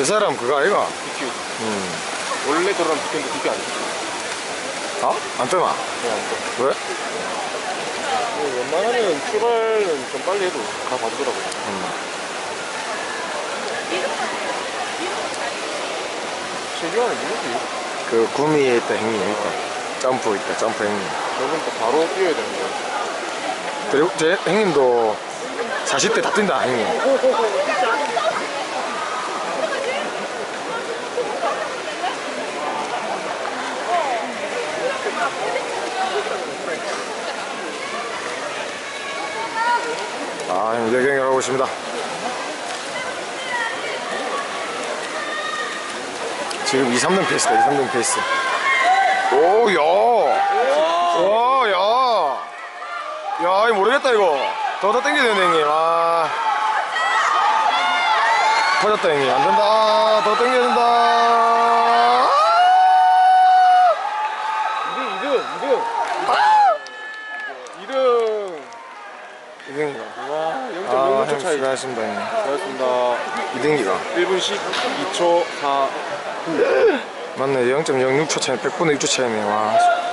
그 사람 그거 아이가? DQ. 음. 원래 DQ인데 DQ 안 돼. 어? 안 뜨나? 네, 안 돼. 왜? 네, 웬만하면 출발은 좀 빨리 해도 다 봐주더라고요. 음. 실기와는 누구지? 그 구미에 있다 형님 있다. 점프 있다 점프 형님. 저분 또 바로 뛰어야 되는데. 그리고 제 형님도 40대 다 뛴다 형님. 아, 형 예경을 하고 있습니다. 지금 2, 3등 페이스다, 2, 3등 페이스. 오, 야! 와, 야! 야, 이거 모르겠다, 이거. 더, 더 땡겨야 되네, 형님. 아. 터졌다, 형님. 안 된다. 더 땡겨야 된다. 2등, 2등, 2등. 2등. 이등이가. 와, 아, 0.06초 형, 차이. 수고하셨습니다, 형님. 잘했습니다. 이등이가. 1분 12초 4. 맞네, 0.06초 차이, 100분의 6초 차이네. 와.